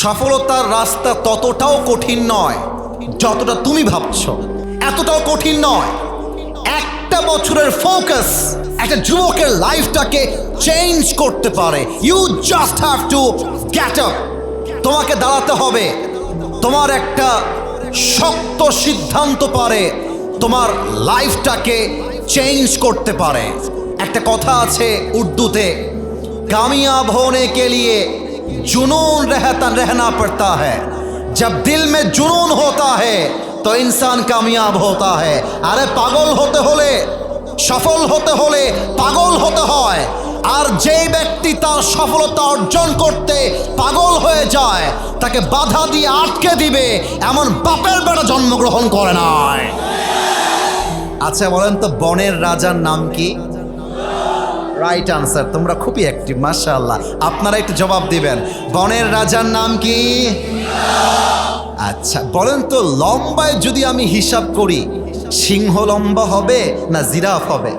সফলতার রাস্তা ততটাও কঠিন নয় যতটা তুমি ভাবছ। এতটাও কঠিন নয়। একটা বছরের ফোকাস একটা যুবকের লাইফটাকে চেঞ্জ করতে পারে। You just have to get up তোমাকে দাঁড়াতে হবে। তোমার একটা শক্ত সিদ্ধান্ত পারে। তোমার লাইফটাকে চেঞ্জ করতে পারে। একটা কথা আছে উর্দুতে কামিয়াব হোনে কে লিয়ে जुनून रहता रहना पड़ता है जब दिल में जुनून होता है तो इंसान कामयाब होता है আরে পাগল হতে হলে সফল হতে হলে পাগল হতে হয় আর যেই ব্যক্তি তার সফলতা অর্জন করতে পাগল হয়ে যায় তাকে বাধা দিয়ে আটকে দিবে এমন বাপের বেটা জন্মগ্রহণ করে নাই আচ্ছা বলেন তো বনের রাজার নাম কি রাইট আনসার তোমরা খুবই অ্যাক্টিভ মাশাআল্লাহ। আপনারা একটু জবাব দিবেন। বনের রাজার নাম কি? আচ্ছা বলেন তো, লম্বায় যদি আমি হিসাব করি, সিংহ লম্বা হবে না জিরাফ হবে?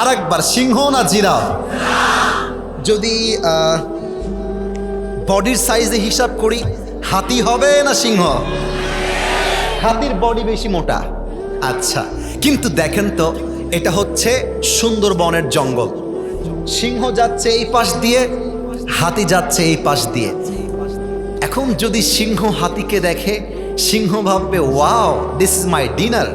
আরেকবার, সিংহ না জিরাফ? যদি বডির সাইজে হিসাব করি, হাতি হবে না সিংহ? হাতির বডি বেশি মোটা। আচ্ছা কিন্তু দেখেন তো এটা হচ্ছে সুন্দরবনের জঙ্গল। সিংহ যাচ্ছে এই পাশ দিয়ে, হাতি যাচ্ছে এই পাশ দিয়ে। এখন যদি সিংহ হাতিকে দেখে, সিংহ ভাববে, wow this is my dinner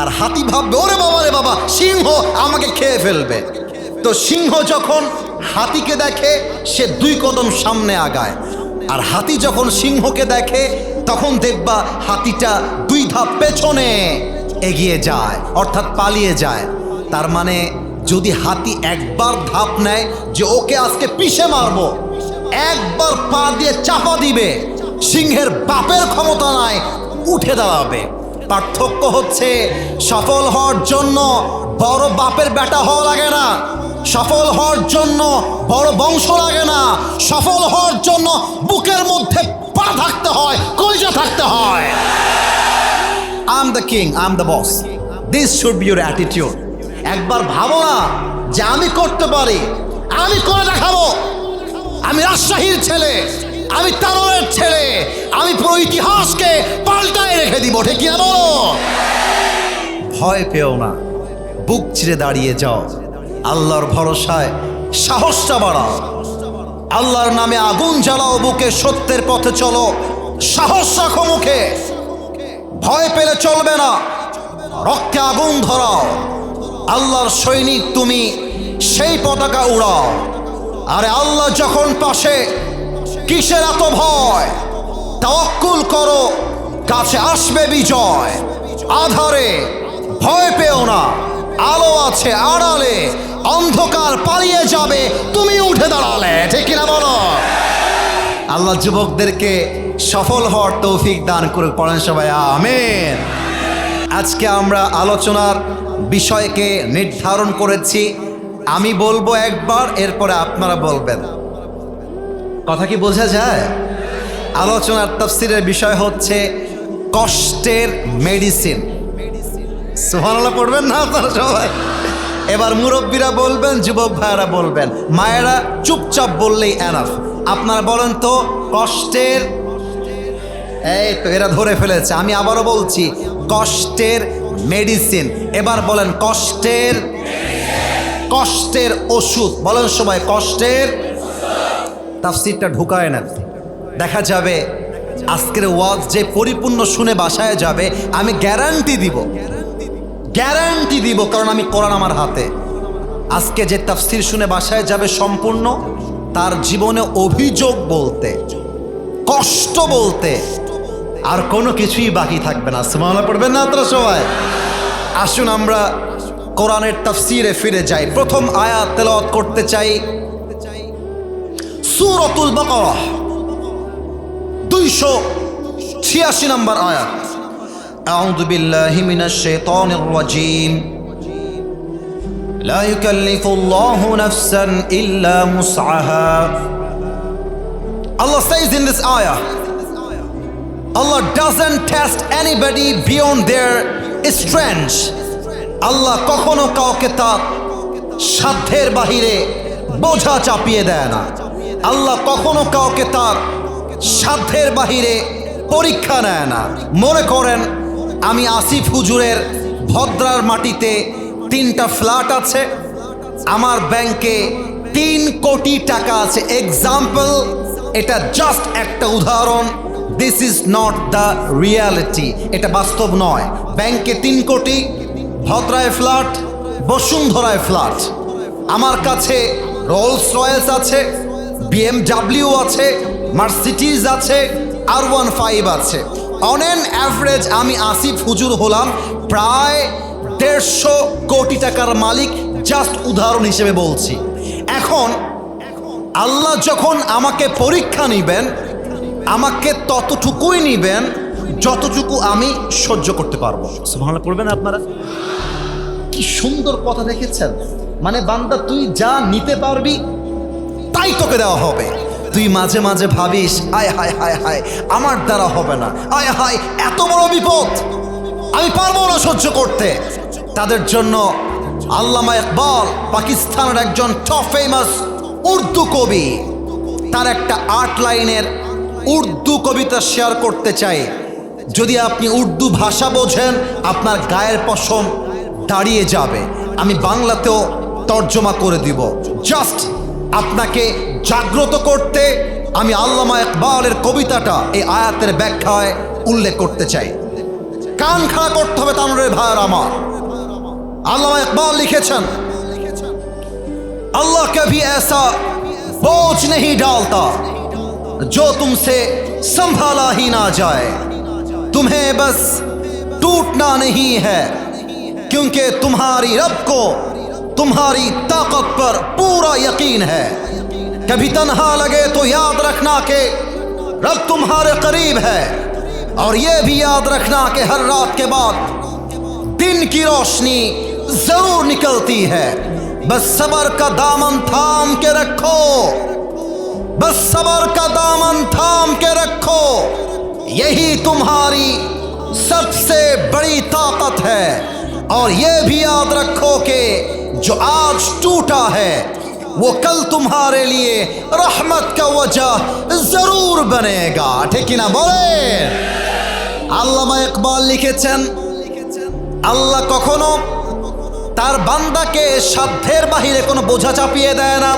আর হাতি ভাববে, ওরে বাবা রে বাবা, সিংহ আমাকে খেয়ে ফেলবে। তো সিংহ যখন হাতিকে দেখে, সে দুই কদম সামনে আগায়। আর হাতি যখন সিংহকে দেখে, তখন দেখবা হাতিটা দুই ধাপ পেছনে এগিয়ে যায়, অর্থাৎ পালিয়ে যায়। তার মানে যদি হাতি একবার ধাপ নেয় যে ওকে আজকে পিষে মারবো, একবার পা দিয়ে চাপা দিবে, সিংহের বাপের ক্ষমতা নাই উঠে দাঁড়াবে। পার্থক্য হচ্ছে, সফল হওয়ার জন্য বড় বাপের বেটা হওয়া লাগে না। সফল হওয়ার জন্য বড় বংশ লাগে না। সফল হওয়ার জন্য বুকের মধ্যে পা থাকতে হয় কইজা থাকতে হয়। I am the king I am the boss this should be your attitude একবার ভাবো না যে আমি করতে পারি, আমি করে দেখাবো। আমি রাজশাহীর ছেলে, আমি তারলের ছেলে, আমি পুরো ইতিহাসকে পাল্টায় রেখে দিব, ঠিক কিনা বলো? ভয় পেও না, বুক চিরে দাঁড়িয়ে যাও। আল্লাহর ভরসায় সাহসটা বাড়াও। আল্লাহর নামে আগুন জ্বালাও, বুকে সত্যের পথে চলো। সাহস রাখো মুখে। ভয় পেলে চলবে না। রক্তে আগুন ধরাও। আল্লাহর সৈনিক তুমি, সেই পতাকা উড়াও। আরে আল্লাহ যখন পাশে, কিসের এত ভয়? তাওয়াক্কুল করো, কাছে আসবে বিজয়। আধারে, ভয় পেও না। আলো আছে, আড়ালে, অন্ধকার পালিয়ে যাবে, তুমি উঠে দাঁড়ালে, ঠিক কিনা বলো? আল্লাহ যুবকদেরকে সফল হওয়ার তৌফিক দান করে পড়েন সবাই, আমেন। আজকে আমরা আলোচনার বিষয়কে নির্ধারণ করেছি। আমি বলব একবার, এরপরে আপনারা বলবেন। কথা কি বোঝা যায়? আলোচনার তফসিলের বিষয় হচ্ছে কষ্টের মেডিসিন। সুহানাল্লাহ পড়বেন না আপনারা সবাই? এবার মুরব্বীরা বলবেন, যুবক ভাইয়েরা বলবেন। মায়েরা চুপচাপ বললেই এনাফ আপনারা বলেন তো, কষ্টের, এই তো এরা ধরে ফেলেছে, আমি আবারও বলছি, কষ্টের মেডিসিন এবার বলেন, কষ্টের কষ্টের ওষুধ। বলেন সবাই, কষ্টের, তাফসিরটা ঢুকায় না দেখা যাবে, আজকের ওয়াজ যে পরিপূর্ণ শুনে বাসায় যাবে, আমি গ্যারান্টি দিব। গ্যারান্টি দিব, কারণ আমি কোরআন আমার হাতে। আজকে যে তাফসির শুনে বাসায় যাবে সম্পূর্ণ তার জীবনে অভিযোগ বলতে কষ্ট বলতে আর কোনো কিছুই বাকি থাকবে না সুমানা পড়বেন না আপনারা সবাই আসুন আমরা কোরআনের তাফসিরে ফিরে যাই প্রথম আয়াত তেলাওয়াত করতে চাই সুরতুল বাকারা দুইশো ছিয়াশি নম্বর আয়াত أعوذ بالله من الشيطان الرجيم لا يكلف الله نفسا إلا مسعها Allah says in this ayah Allah doesn't test anybody beyond their strength আল্লাহ কখনো কাউকে তার সাধ্যের বাহিরে বোঝা চাপিয়ে দেয় না আল্লাহ কখনো কাউকে তার সাধ্যের বাহিরে পরীক্ষা নেয় না মনে করেন আমি আসিফ হুজুরের ভদ্রার মাটিতে তিনটা ফ্ল্যাট আছে। আমার ব্যাংকে তিন কোটি টাকা আছে। এক্সাম্পল এটা জাস্ট একটা উদাহরণ। This is not the reality এটা বাস্তব নয়। ব্যাংকে তিন কোটি, ভদ্রায় ফ্ল্যাট, বসুন্ধরায় ফ্ল্যাট। আমার কাছে রোলস রয়েলস আছে বিএমডাব্লিউ আছে মার্সিটিজ আছে আর ওয়ান ফাইভ আছে। অন অ্যান অ্যাভারেজ আমি আসিফ হুজুর হলাম প্রায় দেড়শো কোটি টাকার মালিক জাস্ট উদাহরণ হিসেবে বলছি। এখন আল্লাহ যখন আমাকে পরীক্ষা নিবেন আমাকে ততটুকুই নিবেন যতটুকু আমি সহ্য করতে পারব। পড়বেন আপনারা? কি সুন্দর কথা দেখেছেন। মানে বান্দা তুই যা নিতে পারবি তাই তোকে দেওয়া হবে। তুই মাঝে মাঝে ভাবিস আয় হায় হায় হায় আমার দ্বারা হবে না। আয় হায় এত বড় বিপদ। আমি পারব না সহ্য করতে। তাদের জন্য আল্লামা ইকবাল পাকিস্তানের একজন টপ ফেমাস উর্দু কবি। তার একটা আট লাইনের উর্দু কবিতা শেয়ার করতে চাই। যদি আপনি উর্দু ভাষা বোঝেন, আপনার গায়ের পশম দাঁড়িয়ে যাবে। আমি বাংলাতেও তর্জমা করে দিব। জাস্ট আপনাকে জাগ্রত করতে আমি আল্লামা ইকবালের কবিতাটা এই আয়াতের ব্যাখ্যায় উল্লেখ করতে চাই। কান খাড়া করতে হবে তানুরের ভাইয়ের আমার। আল্লামা ইকবাল লিখেছেন अल्लाह कभी ऐसा बोझ नहीं डालता जो तुमसे संभाला ही ना जाए तुम्हें बस टूटना नहीं है क्योंकि तुम्हारी रब को तुम्हारी ताकत पर पूरा यकीन है कभी तन्हा लगे तो याद रखना कि रब तुम्हारे करीब है और ये भी याद रखना कि हर रात के बाद दिन की रोशनी ضرور نکلتی ہے۔ بس صبر کا دامن تھام کے رکھو۔ بس صبر کا دامن تھام کے رکھو۔ یہی تمہاری سب سے بڑی طاقت ہے۔ اور یہ بھی یاد رکھو کہ جو آج ٹوٹا ہے، وہ کل تمہارے لیے رحمت کا وجہ ضرور بنے گا۔ ٹھیک نا؟ بولے۔ علامہ اقبال لکھے چن اللہ کو কখনো তার বান্দাকে সাধ্যের বাহিরে কোনো বোঝা চাপিয়ে দেয় না।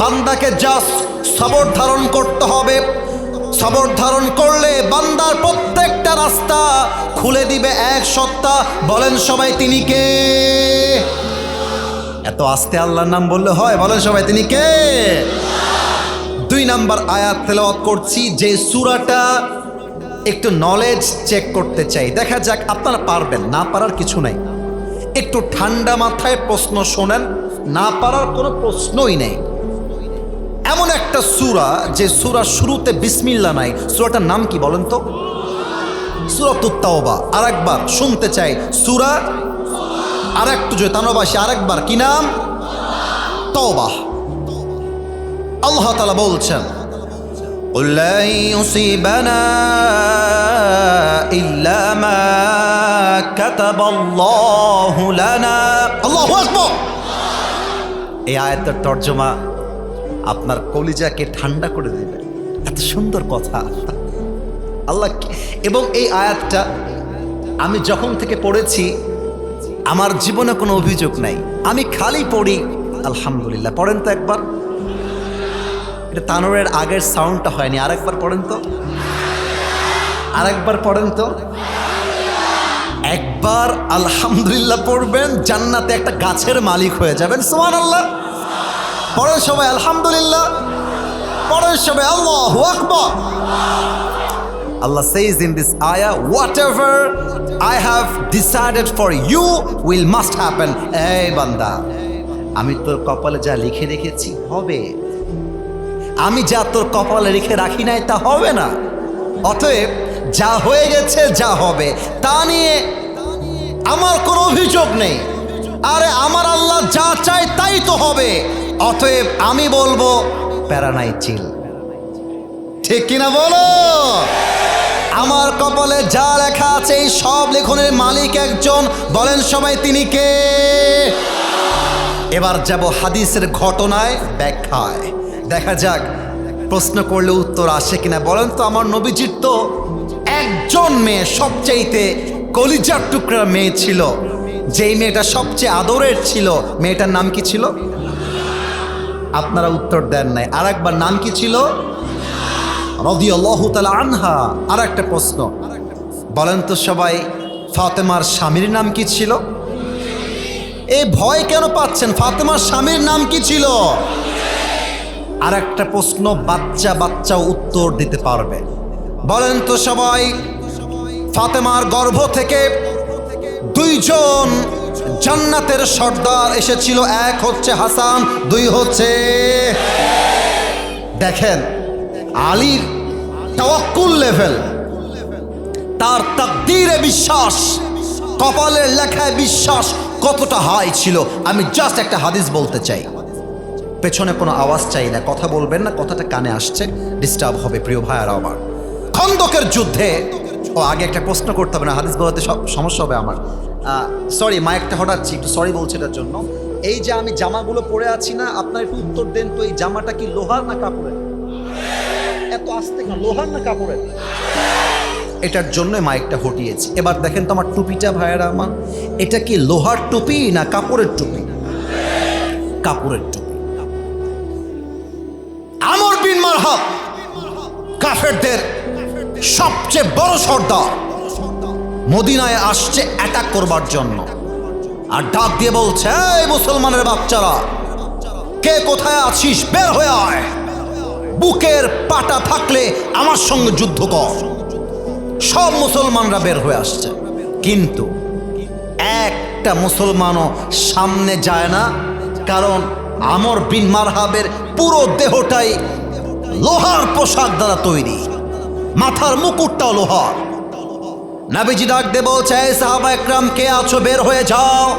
বান্দাকে জাস্ট সবর ধারণ করতে হবে। সবর ধারণ করলে বান্দার প্রত্যেকটা রাস্তা খুলে দিবে এক সত্তা বলেন সবাই, তিনি কে? এত আস্তে আল্লাহর নাম বললে হয়, বলেন সবাই, তিনি কে? দুই নাম্বার আয়াত তেলাওয়াত করছি, যে সুরাটা একটু নলেজ চেক করতে চাই। দেখা যাক আপনারা পারবেন, না পারার কিছু নাই। একটু ঠান্ডা মাথায় প্রশ্ন শোনেন, না পারার কোনো প্রশ্নই নেই। এমন একটা সুরা, যে সূরা শুরুতে বিসমিল্লা নাই, সূরাটার নাম কি বলেন তো? সূরা তুত্তাওবা আরেকবার শুনতে চাই, সুরা আর একটু জয় তানবাসী আরেকবার, কি নাম? তওবা। আল্লাহ তালা বলছেন قل لن يصيبنا إلا ما كتب الله لنا الله أكبر এই আয়াতের তর্জমা আপনার কলিজাকে ঠান্ডা করে দেবে এত সুন্দর কথা আল্লাহ কি- এবং এই আয়াতটা আমি যখন থেকে পড়েছি আমার জীবনে কোনো অভিযোগ নাই আমি খালি পড়ি আলহামদুলিল্লাহ পড়েন তো একবার এটা তানোরের আগের সাউন্ডটা হয়নি। আরেকবার পড়েন তো। আরেকবার পড়েন তো। একবার আলহামদুলিল্লাহ পড়বেন জান্নাতে একটা গাছের মালিক হয়ে যাবেন। সোমান আল্লাহ পরের সবাই আলহামদুলিল্লাহ। পরের সবাই আল্লাহ আকবার। Allah says in this ayah, whatever I have decided for you will must happen. এই বান্দা আমি তোর কপালে যা লিখে রেখেছি হবে। আমি যা তোর কপালে লিখে রাখি নাই তা হবে না। অতএব যা হয়ে গেছে, যা হবে। তা নিয়ে আমার কোনো অভিযোগ নেই। আরে আমার আল্লাহ যা চায় তাই তো হবে। অতএব আমি বলব প্যারানাই চিল। ঠিক কিনা বলো? আমার কপালে যা লেখা আছে, এই সব লেখনের মালিক একজন। বলেন সবাই, তিনি কে? এবার যাব হাদিসের ঘটনায় ব্যাখ্যায়। দেখা যাক, প্রশ্ন করলে উত্তর আসে কিনা। বলেন তো, আমার নবীজির তো একজন মেয়ে সবচাইতে কলিজার টুকরা মেয়ে ছিল। যেই মেয়েটা সবচেয়ে আদরের ছিল, মেয়েটার নাম কি ছিল? আপনারা উত্তর দেন নাই। আর একবার নাম কি ছিল? আনহা। আর একটা প্রশ্ন। বলেন তো সবাই, ফাতেমার স্বামীর নাম কি ছিল? এই ভয় কেন পাচ্ছেন? ফাতেমার স্বামীর নাম কি ছিল? আর একটা প্রশ্ন বাচ্চা বাচ্চা উত্তর দিতে পারবে। বলেন তো সবাই, ফাতেমার গর্ভ থেকে দুইজন জান্নাতের সর্দার এসেছিল, এক হচ্ছে হাসান, দুই হচ্ছে দেখেন, আলীর তাওয়াক্কুল লেভেল, তার তাকদীরে বিশ্বাস কপালের লেখায় বিশ্বাস কতটা হাই ছিল, আমি জাস্ট একটা হাদিস বলতে চাই। পেছনে কোনো আওয়াজ চাই না, কথা বলবেন না, কথাটা কানে আসছে ডিস্টার্ব হবে প্রিয় ভাইয়ারা আমার। খন্দকের যুদ্ধে, ও আগে একটা প্রশ্ন করতে হবে না, হাদিস বলতে সমস্যা হবে আমার। সরি মাইকটা হঠাৎ একটু সরি বলছি এটার জন্য। এই যে আমি জামাগুলো পরে আছি না, আপনার একটু উত্তর দেন তো, এই জামাটা কি লোহার না কাপড়ের? এত আস্তে না লোহার না কাপড়ের? এটার জন্য মাইকটা হটিয়েছি। এবার দেখেন তো আমার টুপিটা ভাইয়েরা আমার, এটা কি লোহার টুপি না কাপড়ের টুপি? কাপড়ের মারহাব কাফেরদের সবচেয়ে বড় সর্দার। মদিনায় আসছে অ্যাটাক করবার জন্য। আর ডাক দিয়ে বলছে, এই মুসলমানের বাচ্চারা, কে কোথায় আছিস? বের হয়ে আয়। বুকের পাটা থাকলে আমার সঙ্গে যুদ্ধ কর। সব মুসলমানরা বের হয়ে আসছে। কিন্তু একটা মুসলমানও সামনে যায় না, কারণ আমর বিন মারহাবের পুরো দেহটাই লোহার পোশাক দ্বারা তৈরি। মাথার মুকুটটাও লোহার। নাবিজি ডাক দে বলছে, "এই সাহাবা একরাম, কে আছো? বের হয়ে যাও।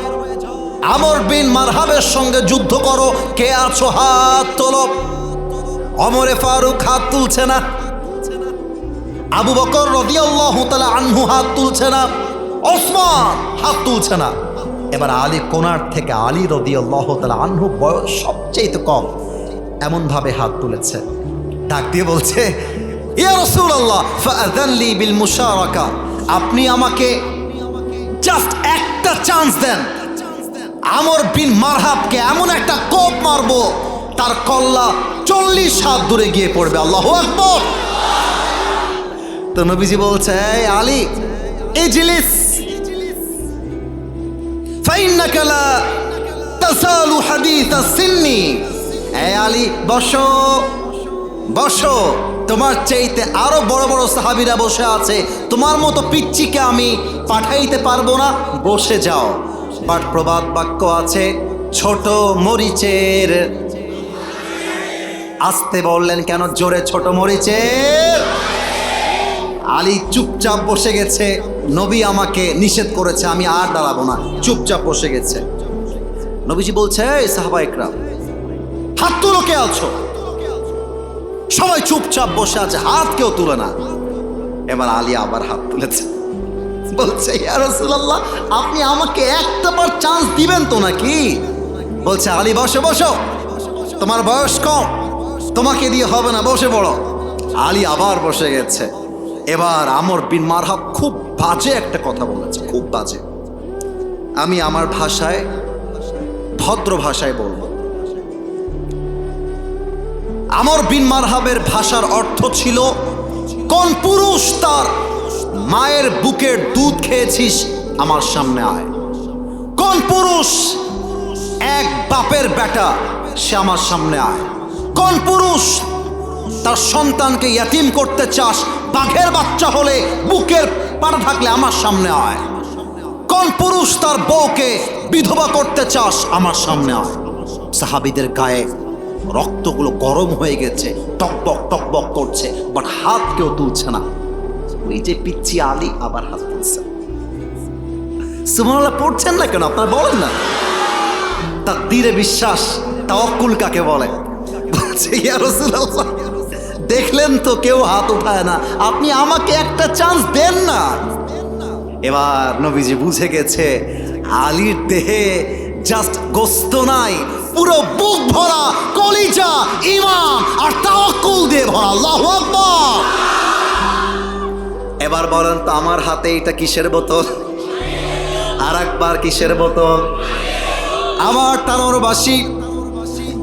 আমর বিন মারহাবের সঙ্গে যুদ্ধ করো। কে আছো? হাত তোলো। অমরে ফারুক হাত তুলছে না। আবু বকর রদিয়াল্লাহু তাআলা আনহু হাত তুলছে না। ওসমান হাত তুলছে না। এবার আলী কোনার থেকে আলী রদিয়াল্লাহু তালা আনহু বয়স সবচেয়ে কম। এমন ভাবে হাত তুলেছে। ডাক দিয়ে বলছে, ইয়া রাসূলুল্লাহ ফাআযান লি বিল আপনি আমাকে জাস্ট একটা চান্স দেন। আমর বিন মারহাবকে এমন একটা কোপ মারবো, তার কল্লা চল্লিশ হাত দূরে গিয়ে পড়বে। আল্লাহ আকবর। তো নবীজি বলছে, "এই আলী ফাইন্নাকা লা তাসালু এই আলী, বসো। বসো, তোমার চাইতে আরও বড় বড় সাহাবিরা বসে আছে। তোমার মতো পিচ্চিকে আমি পাঠাইতে পারব না, বসে যাও। বাট প্রবাদ বাক্য আছে, ছোট মরিচের। আসতে বললেন কেন জোরে, ছোট মরিচের? আলী চুপচাপ বসে গেছে। নবী আমাকে নিষেধ করেছে, আমি আর দাঁড়াবো না। চুপচাপ বসে গেছে। নবীজি বলছে, এই একরাম হাত তুলো কে আছো? সবাই চুপচাপ বসে আছে, হাত কেউ তুলে না। এবার আলী আবার হাত তুলেছে। বলছে, ইয়া রাসূলুল্লাহ, আপনি আমাকে একটা বার চান্স দিবেন তো নাকি? বলছে, আলী, বসে, বসো। তোমার বয়স কম। তোমাকে দিয়ে হবে না, বসে পড়ো। আলী আবার বসে গেছে। এবার আমর বিন মারহাব খুব বাজে একটা কথা বলেছে, খুব বাজে। আমি আমার ভাষায়, ভদ্র ভাষায় বলব। আমর বিন মারহাবের ভাষার অর্থ ছিল, কোন পুরুষ তার মায়ের বুকের দুধ খেয়েছিস, আমার সামনে আয়। কোন পুরুষ এক বাপের বেটা, সে আমার সামনে আয়। কোন পুরুষ তার সন্তানকে ইয়াতিম করতে চাস, বাঘের বাচ্চা হলে বুকের পাটা থাকলে আমার সামনে আয়। কোন পুরুষ তার বউকে বিধবা করতে চাস, আমার সামনে আয়। সাহাবিদের গায়ে রক্তগুলো গরম হয়ে গেছে টকবক টকবক করছে বাট হাত কেউ তুলছে না। ওই যে পিচ্ছি আলী, আবার হাত তুলছে। সুমনলা পড়ছেন না কেন? আপনারা বলেন না। তার তাকদীরে বিশ্বাস, তাওয়াক্কুল কাকে বলে? দেখলেন তো কেউ হাত উঠায় না। আপনি আমাকে একটা চান্স দেন না। এবার নবীজি বুঝে গেছে, আলীর দেহে জাস্ট গোস্ত নাই। পুরো বুক ভরা, কলিজা, ইমাম আর তাওয়াক্কুল দিয়ে ভরা। আল্লাহু আকবার। এবার বলেন তো, আমার হাতে এটা কিসের বোতল? আর একবার কিসের বোতল? আমার টানোরবাসী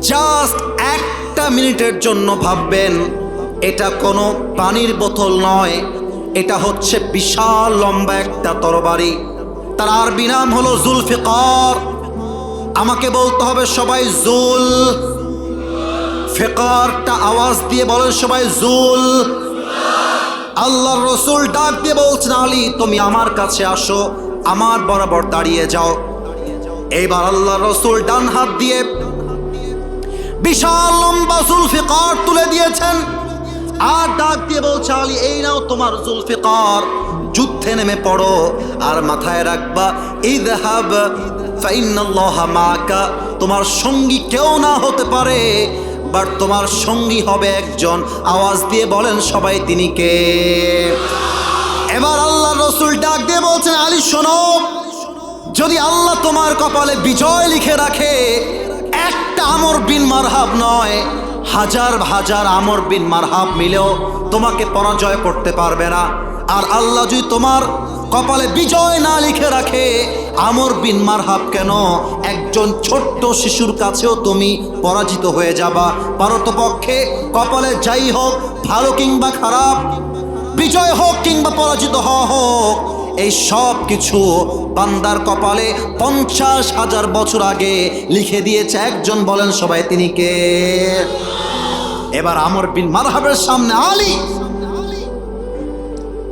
জাস্ট একটা মিনিটের জন্য ভাববেন, এটা কোনো পানির বোতল নয়, এটা হচ্ছে বিশাল লম্বা একটা তরবারি। তার আরবি নাম হলো জুলফিকার। আমাকে বলতে হবে সবাই জুল। ফেকারটা আওয়াজ দিয়ে বলেন সবাই জুল। আল্লাহ রসুল ডাক দিয়ে বলছেন, আলী, তুমি আমার কাছে আসো, আমার বরাবর দাঁড়িয়ে যাও। এইবার আল্লাহ রসুল ডান হাত দিয়ে বিশাল লম্বা জুলফিকার তুলে দিয়েছেন। আর ডাক দিয়ে বলছে, আলী, এই নাও তোমার জুলফিকার যুদ্ধে নেমে পড়ো, আর মাথায় রাখবা, ইদহাব তোমার সঙ্গী কেউ না হতে পারে, বাট তোমার সঙ্গী হবে একজন। আওয়াজ দিয়ে বলেন সবাই, তিনি কে? এবার আল্লাহ রসুল ডাক দিয়ে বলছেন, আলী, শোনো, যদি আল্লাহ তোমার কপালে বিজয় লিখে রাখে, একটা আমর বিন মারহাব নয়, হাজার হাজার আমর বিন মারহাব মিলেও তোমাকে পরাজয় করতে পারবে না। আর আল্লাহ যদি তোমার কপালে বিজয় না লিখে রাখে, আমর বিন মারহাব কেন? একজন ছোট্ট শিশুর কাছেও তুমি পরাজিত হয়ে যাবা। পারতপক্ষে কপালে যাই হোক, ভালো কিংবা খারাপ, বিজয় হোক কিংবা পরাজিত হওয়া হোক, এই সব কিছু বান্দার কপালে পঞ্চাশ হাজার বছর আগে লিখে দিয়েছে একজন, বলেন সবাই তিনি কে? এবার আমর বিন মারহাবের সামনে আলী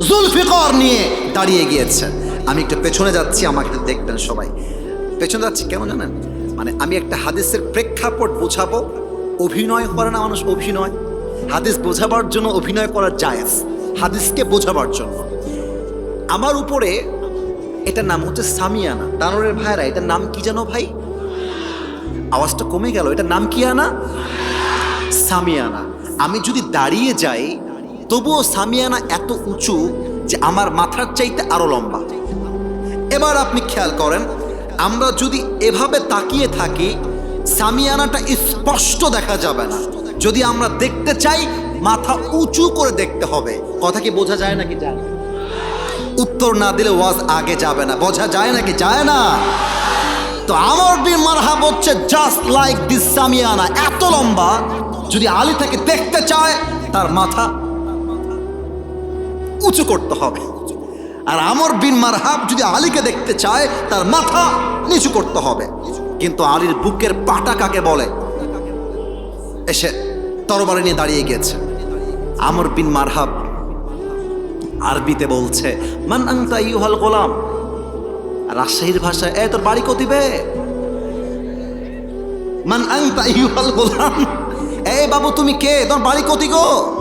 জুলফিকর নিয়ে দাঁড়িয়ে গিয়েছেন। আমি একটু পেছনে যাচ্ছি, আমাকে একটু দেখবেন সবাই। পেছনে যাচ্ছি কেন জানেন? মানে আমি একটা হাদিসের প্রেক্ষাপট বোঝাবো। অভিনয় করে না মানুষ অভিনয়। হাদিস বোঝাবার জন্য অভিনয় করা জায়েজ। হাদিসকে বোঝাবার জন্য। আমার উপরে এটার নাম হচ্ছে সামিয়ানা। তানোরের ভাইরা এটার নাম কি জানো ভাই? আওয়াজটা কমে গেল। এটার নাম কি আনা? সামিয়ানা। আমি যদি দাঁড়িয়ে যাই তবুও সামিয়ানা এত উঁচু যে আমার মাথার চাইতে আরও লম্বা। এবার আপনি খেয়াল করেন, আমরা যদি এভাবে তাকিয়ে থাকি, সামিয়ানাটা স্পষ্ট দেখা যাবে না। যদি আমরা দেখতে চাই, মাথা উঁচু করে দেখতে হবে। কথা কি বোঝা যায় নাকি যায় উত্তর না দিলে ওয়াজ আগে যাবে না। বোঝা যায় নাকি যায় না? তো আমার বিন মারহাব হচ্ছে জাস্ট লাইক দিস সামিয়ানা। এত লম্বা, যদি আলী তাকে দেখতে চায়, তার মাথা উঁচু করতে হবে। আর আমর বিন মারহাব যদি আলীকে দেখতে চায়, তার মাথা নিচু করতে হবে। কিন্তু আলীর বুকের পাটা কাকে বলে? এসে তরবারি নিয়ে দাঁড়িয়ে গিয়েছে। আমর বিন মারহাব আরবিতে বলছে, মান আংতা ইউহাল গোলাম? রাজশাহীর ভাষায়, এ, তোর বাড়ি কতিবে মান আংতা ইউহাল গোলাম? এই বাবু, তুমি কে? তোর বাড়ি কতি গো?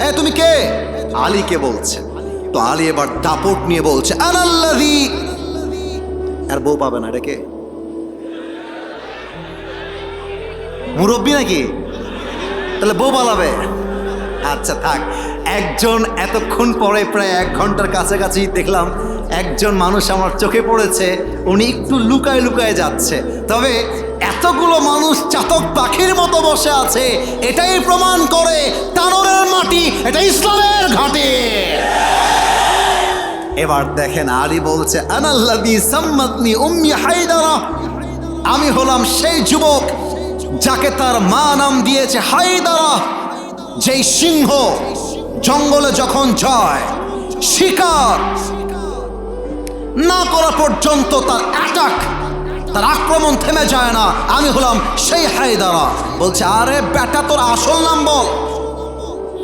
এ, তুমি কে? আলীকে বলছে। তো আলী এবার দাপট নিয়ে বলছে আনাল্লাহি আর বউ পাবে না এটাকে মুরব্বী নাকি? তাহলে বউ পালাবে। আচ্ছা থাক। একজন এতক্ষণ পরে প্রায় এক ঘণ্টার কাছাকাছি দেখলাম, একজন মানুষ আমার চোখে পড়েছে, উনি একটু লুকায় লুকায় যাচ্ছে। তবে এতগুলো মানুষ চাতক পাখির মতো বসে আছে, এটাই প্রমাণ করে তানোরের মাটি, এটা ইসলামের ঘাটে। এবার দেখেন আলী বলছে আমি হলাম সেই যুবক যাকে তার মা নাম দিয়েছে হায়দারা, যেই সিংহ জঙ্গলে যখন যায়, শিকার না করা পর্যন্ত তার অ্যাটাক তার আক্রমণ থেমে যায় না। আমি হলাম সেই হায়দারা। বলছে, আরে বেটা, তোর আসল নাম বল।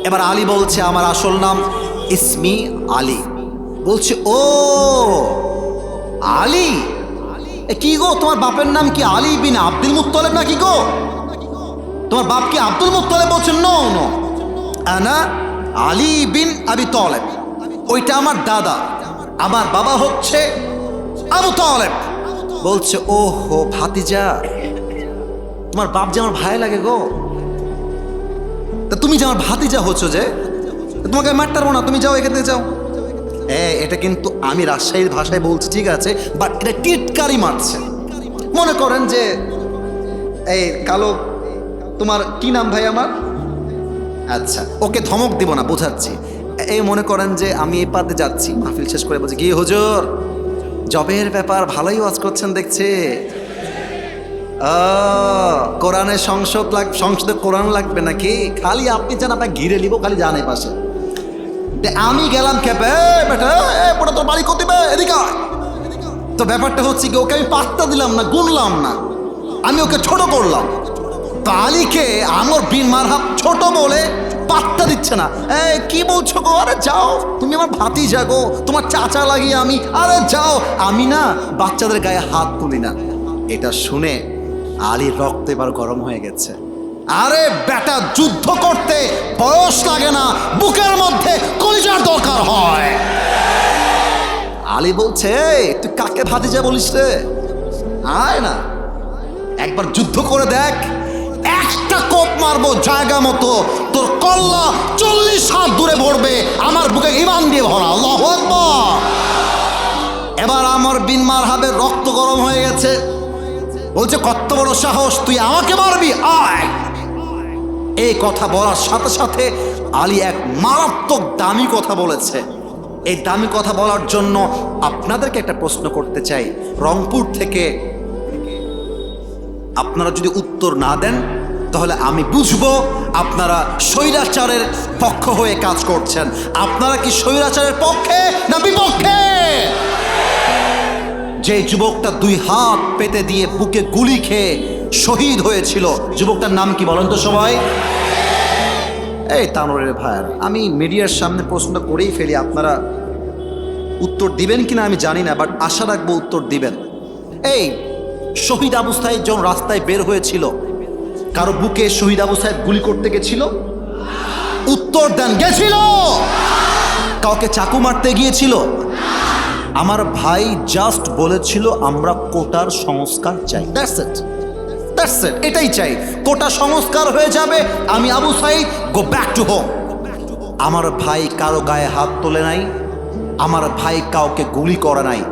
এবার আলী বলছে, আমার আসল নাম ইসমি আলী। বলছে, ও, আলী? কি গো, তোমার বাপের নাম কি আলী বিন আব্দুল মুত্তলেব নাকি গো? তোমার বাপ কি আব্দুল মুত্তলেব বলছে, নো নো। আলী বিন আবি তলেব। ওইটা আমার দাদা। আমার বাবা হচ্ছে আবু তলেব। বলছে ও হো ভাতিজা, তোমার বাপ যে আমার ভাই লাগে গো। তা তুমি যে আমার ভাতিজা হচ্ছ যে তোমাকে মারতে পারব না, তুমি যাও এখান থেকে যাও। এ এটা কিন্তু আমি রাজশাহীর ভাষায় বলছি, ঠিক আছে বাট এটা টিটকারি মারছে। মনে করেন যে, এই কালো, তোমার কি নাম ভাই আমার? আচ্ছা ওকে ধমক দিব না, বোঝাচ্ছি। এই মনে করেন যে আমি এই পাতে যাচ্ছি, মাহফিল শেষ করে বলছি গিয়ে হুজুর জবের ব্যাপার ভালোই ওয়াজ করছেন দেখছি। ও, কোরআনের সংসদ লাগ সংসদে কোরআন লাগবে নাকি? খালি আপনি চান আপনার ঘিরে নিব খালি জানে পাশে। আমি গেলাম খেপে বেটা তোর বাড়ি করতে এদিকে তো ব্যাপারটা হচ্ছে কি ওকে আমি পাত্তা দিলাম না গুনলাম না। আমি ওকে ছোট করলাম। তো আলীকে আমার বিন মারহাব ছোট বলে পাত্তা দিচ্ছে না। এই, কি বলছো গো? আরে যাও, তুমি আমার ভাতি যাগো তোমার চাচা লাগিয়ে আমি। আরে যাও, আমি না বাচ্চাদের গায়ে হাত তুলি না। এটা শুনে আলীর রক্ত এবার গরম হয়ে গেছে। আরে বেটা, যুদ্ধ করতে বয়স লাগে না। বুকের মধ্যে কলিজার দরকার হয়। আলী বলছে তুই কাকে ভাতি ভাতিজা বলিস রে? আয় না, একবার যুদ্ধ করে দেখ। একটা কোপ মারবো জায়গা মতো। তোর কল্লা চল্লিশ হাত দূরে ভরবে আমার বুকে ইমান দিয়ে ভরা এবার আমার বিন মারহাবের রক্ত গরম হয়ে গেছে। বলছে, কত বড় সাহস, তুই আমাকে মারবি? আয়! এই কথা বলার সাথে সাথে আলী এক মারাত্মক দামি কথা বলেছে। এই দামি কথা বলার জন্য আপনাদেরকে একটা প্রশ্ন করতে চাই। রংপুর থেকে আপনারা যদি উত্তর না দেন, তাহলে আমি বুঝব আপনারা স্বৈরাচারের পক্ষ হয়ে কাজ করছেন। আপনারা কি স্বৈরাচারের পক্ষে না বিপক্ষে? যে যুবকটা দুই হাত পেতে দিয়ে বুকে গুলি খেয়ে শহীদ হয়েছিল, যুবকটার নাম কি বলেন তো সবাই? এই তানোরের ভাইয়ার, আমি মিডিয়ার সামনে প্রশ্ন করেই ফেলি, আপনারা উত্তর দিবেন কিনা আমি জানি না, বাট আশা রাখব উত্তর দিবেন। এই শহীদ আবু সাহেব যখন রাস্তায় বের হয়েছিল, কারও বুকে শহীদ আবু সাহেব গুলি করতে গেছিল? উত্তর দেন, গেছিল! কাউকে চাকু মারতে গিয়েছিল? আমার ভাই জাস্ট বলেছিল, আমরা কোটার সংস্কার চাই। দ্যাটস ইট দ্যাটস ইট এটাই চাই। কোটা সংস্কার হয়ে যাবে। আমি Abu Saeed go back to home আমার ভাই কারও গায়ে হাত তোলে নাই। আমার ভাই কাউকে গুলি করে নাই।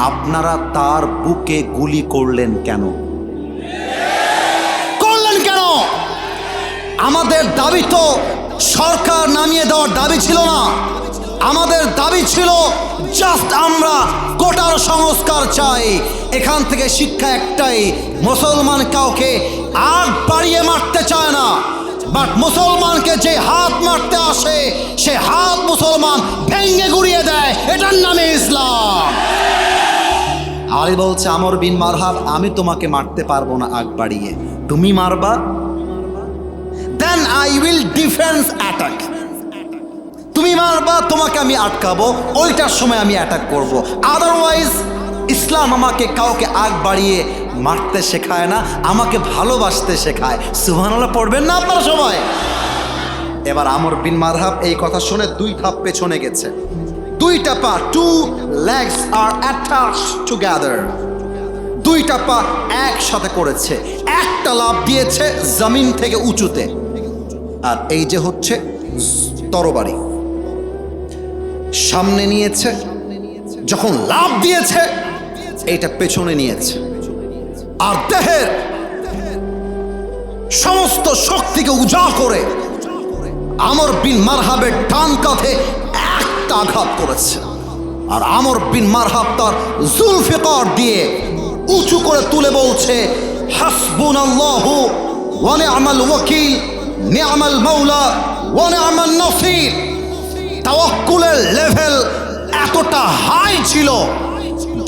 আপনারা তার বুকে গুলি করলেন কেন? করলেন কেন? আমাদের দাবি তো সরকার নামিয়ে দেওয়ার দাবি ছিল না। আমাদের দাবি ছিল, জাস্ট আমরা কোটার সংস্কার চাই। এখান থেকে শিক্ষা একটাই, মুসলমান কাউকে আগ বাড়িয়ে মারতে চায় না। বাট মুসলমানকে যে হাত মারতে আসে, সে হাত মুসলমান ভেঙে গুড়িয়ে দেয়। এটার নামে ইসলাম। আলী বলছে, আমর বিন মারহাব, আমি তোমাকে মারতে পারব না আগ বাড়িয়ে। তুমি মারবা? Then I will defence attack তুমি মারবা, তোমাকে আমি আটকাবো, ওইটার সময় আমি অ্যাটাক করব। আদারওয়াইজ ইসলাম আমাকে কাউকে আগ বাড়িয়ে মারতে শেখায় না, আমাকে ভালোবাসতে শেখায়। সুবহানাল্লাহ, পড়বেন না আপনারা সবাই? এবার আমর বিন মারহাব এই কথা শুনে দুই ধাপ পেছনে গেছে। দুইটা পা টু লেগস আর অ্যাটাচ টুগেদার দুইটা পা একসাথে করেছে, একটা লাভ দিয়েছে জমিন থেকে উঁচুতে। আর এই যে হচ্ছে তরবারি। সামনে নিয়েছে, যখন লাভ দিয়েছে এইটা পেছনে নিয়েছে। আর দেহের সমস্ত শক্তিকে উজাড় করে, আমর বিন মারহাবের ডান কাঁধে একটা আঘাত করেছে। আর আমর বিন মারহাব তার জুলফিকার দিয়ে উঁচু করে তুলে বলছে হাসবুন আল্লাহ ওয়ানে আমাল ওয়াকিল নিয়ামাল মাওলা ওয়ানে আমাল নসির। তাওয়াক্কুলের লেভেল এতটা হাই ছিল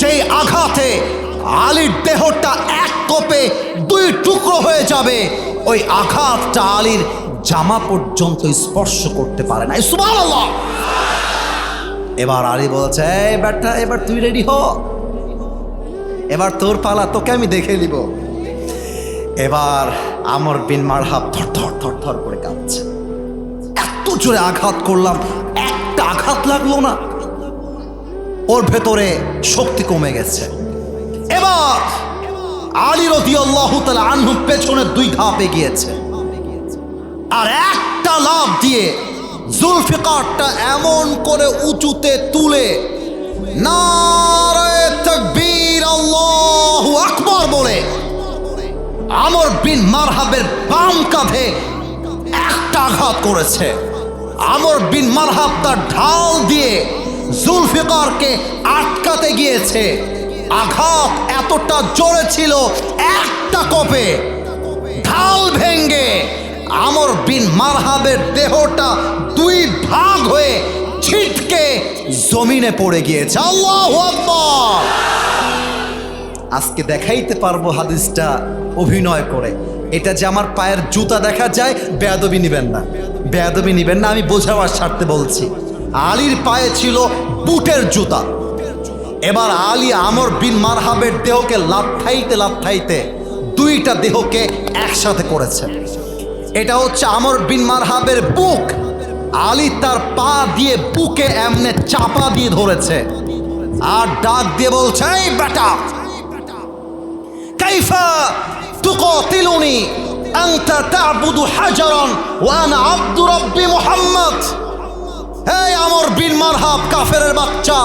যে আঘাতে আলীর দেহটা এক কোপে দুই টুকরো হয়ে যাবে। ওই আঘাতটা আলীর জামা পর্যন্ত স্পর্শ করতে পারে না সুবহানাল্লাহ! এবার আলী বলছে, এই ব্যাটা, এবার তুই রেডি হ। এবার তোর পালা, তোকে আমি দেখে নিব। এবার আমর বিন মারহাব থর থর থর থর করে কাঁদছে। এত জোরে আঘাত করলাম, একটা আঘাত লাগল না। ওর ভেতরে শক্তি কমে গেছে। এবার আলী রতি আল্লাহ আনহু পেছনে দুই ধাপ এগিয়েছে। আর একটা লাভ দিয়ে জুলফিকারটা এমন করে উঁচুতে তুলে, নারায়ে তাকবীর আল্লাহু আকবর বলে। আমর বিন মারহাবের বাম কাঁধে একটা আঘাত করেছে। আমর বিন মারহাব তার ঢাল দিয়ে জুলফিকারকে আটকাতে গিয়েছে। আঘাত এতটা জোরে ছিল একটা কপে। ঢাল ভেঙ্গে আমর বিন মারহাবের দেহটা দুই ভাগ হয়ে ছিটকে জমিনে পড়ে গিয়েছে। আল্লাহু আজকে দেখাইতে পারব হাদিসটা অভিনয় করে। এটা যে আমার পায়ের জুতা দেখা যায়, বেয়াদবি নিবেন না। বেয়াদবি নিবেন না, আমি বোঝাবার স্বার্থে বলছি। আলীর পায়ে ছিল বুটের জুতা। এবার আলী আমর বিন মারহাবের দেহকে লাথাইতে লাথাইতে দুইটা দেহকে একসাথে করেছে। এটা হচ্ছে আমর বিন মারহাবের বুক। আলী তার পা দিয়ে বুকে এমনে চাপা দিয়ে ধরেছে। আর ডাক দিয়ে বলছে, এই বেটা, কাইফা তুকতিলুনি আনতা তা'বুদু হাজারান ওয়া আনা আব্দু রাব্বি মুহাম্মদ। এই আমর বিন মারহাব, কাফেরের বাচ্চা,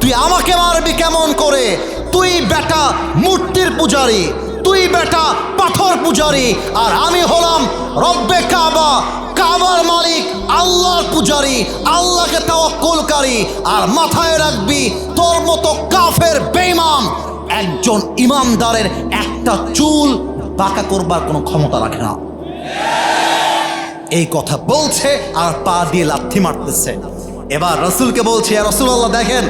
তুই আমাকে মারবি কেমন করে? তুই বেটা মূর্তির পূজারী তুই বেটা পাথর পূজারি, আর আমি হলাম রব্বে কাবা। কাবার মালিক আল্লাহর পূজারি, আল্লাহকে তাওয়াক্কুলকারী, আর মাথায় রাখবি তোর মতো কাফের বেঈমান। একজন ইমামদারের একটা চুল বাঁকা করবার কোনো ক্ষমতা রাখে না। এই কথা বলছে আর পা দিয়ে লাথি মারতেছে। এবার রসুলকে বলছে রসুল আল্লাহ দেখেন।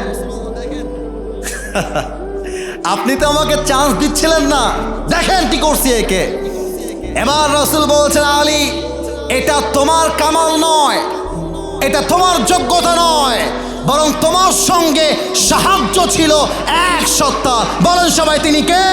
আপনি তো আমাকে চান্স দিচ্ছিলেন না। দেখেন কি করছি একে। এবার রসুল বলছেন, আলী, এটা তোমার কামাল নয়। এটা তোমার যোগ্যতা নয়। বরং তোমার সঙ্গে সাহায্য ছিল এক সত্তা বলেন সবাই, তিনি কে?